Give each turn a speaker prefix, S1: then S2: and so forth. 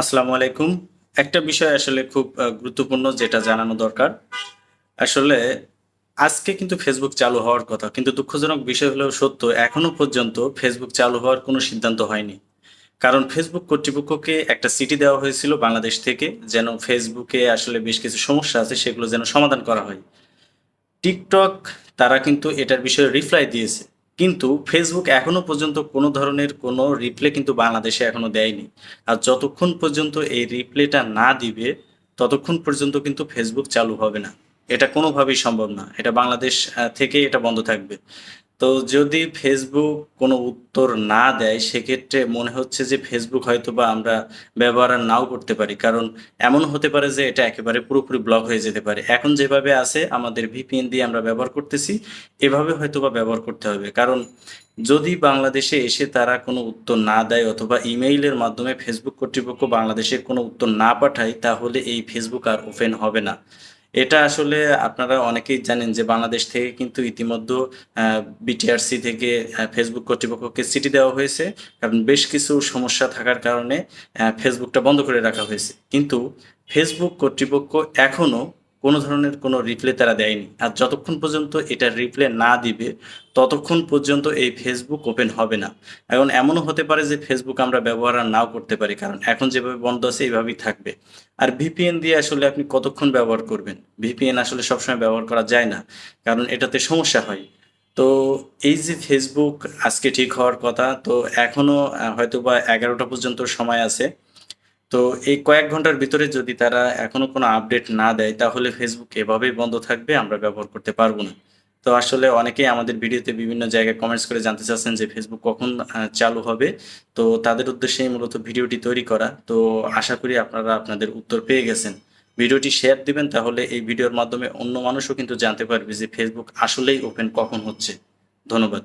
S1: আসসালামু আলাইকুম। একটা বিষয় আসলে খুব গুরুত্বপূর্ণ যেটা জানানো দরকার। আসলে আজকে কিন্তু ফেসবুক চালু হওয়ার কথা, কিন্তু দুঃখজনক বিষয় হলেও সত্য, এখনও পর্যন্ত ফেসবুক চালু হওয়ার কোনো সিদ্ধান্ত হয়নি। কারণ ফেসবুক কর্তৃপক্ষকে একটা সিটি দেওয়া হয়েছিল বাংলাদেশ থেকে, যেন ফেসবুকে আসলে বেশ কিছু সমস্যা আছে, সেগুলো যেন সমাধান করা হয়। টিকটক, তারা কিন্তু এটার বিষয়ে রিপ্লাই দিয়েছে। কিন্তু ফেসবুক এখনও পর্যন্ত কোনো ধরনের কোনো রিপ্লে কিন্তু বাংলাদেশে এখনও দেয়নি। আর যতক্ষণ পর্যন্ত এই রিপ্লেটা না দিবে, ততক্ষণ পর্যন্ত কিন্তু ফেসবুক চালু হবে না। এটা কোনোভাবেই সম্ভব না। এটা বাংলাদেশ থেকে এটা বন্ধ থাকবে। তো যদি ফেসবুক কোনো উত্তর না দেয়, সেক্ষেত্রে মনে হচ্ছে যে ফেসবুক হয়তো বা আমরা ব্যবহার নাও করতে পারি। কারণ এমন হতে পারে যে এটা একেবারে পুরোপুরি ব্লক হয়ে যেতে পারে। এখন যেভাবে আছে, আমাদের ভিপিএন দিয়ে আমরা ব্যবহার করতেছি, এভাবে হয়তো বা ব্যবহার করতে হবে। কারণ যদি বাংলাদেশে এসে তারা কোনো উত্তর না দেয় অথবা ইমেইলের মাধ্যমে ফেসবুক কর্তৃপক্ষ বাংলাদেশের কোনো উত্তর না পাঠায়, তাহলে এই ফেসবুক আর ওপেন হবে না। এটা আসলে আপনারা অনেকেই জানেন যে বাংলাদেশ থেকে কিন্তু ইতিমধ্যে বিটিআরসি থেকে ফেসবুক কর্তৃপক্ষকে চিঠি দেওয়া হয়েছে। কারণ বেশ কিছু সমস্যা থাকার কারণে ফেসবুকটা বন্ধ করে রাখা হয়েছে। কিন্তু ফেসবুক কর্তৃপক্ষ এখনও কোনো ধরনের কোনো রিপ্লে তারা দেয়নি। আর যতক্ষণ পর্যন্ত এটা রিপ্লে না দিবে, ততক্ষণ পর্যন্ত এই ফেসবুক ওপেন হবে না। এখন এমনও হতে পারে যে ফেসবুক আমরা ব্যবহার আর নাও করতে পারি, কারণ এখন যেভাবে বন্ধ আছে এইভাবেই থাকবে। আর ভিপিএন দিয়ে আসলে আপনি কতক্ষণ ব্যবহার করবেন? ভিপিএন আসলে সবসময় ব্যবহার করা যায় না, কারণ এটাতে সমস্যা হয়। তো এই যে ফেসবুক আজকে ঠিক হওয়ার কথা, তো এখনও হয়তো বা এগারোটা পর্যন্ত সময় আছে। তো এই কয়েক ঘণ্টার ভিতরে যদি তারা এখনও কোনো আপডেট না দেয়, তাহলে ফেসবুক এভাবেই বন্ধ থাকবে, আমরা ব্যবহার করতে পারব না। তো আসলে অনেকেই আমাদের ভিডিওতে বিভিন্ন জায়গায় কমেন্টস করে জানতে চাচ্ছেন যে ফেসবুক কখন চালু হবে। তো তাদের উদ্দেশ্যেই মূলত ভিডিওটি তৈরি করা। তো আশা করি আপনারা আপনাদের উত্তর পেয়ে গেছেন। ভিডিওটি শেয়ার দিবেন, তাহলে এই ভিডিওর মাধ্যমে অন্য মানুষও কিন্তু জানতে পারবে যে ফেসবুক আসলেই ওপেন কখন হচ্ছে। ধন্যবাদ।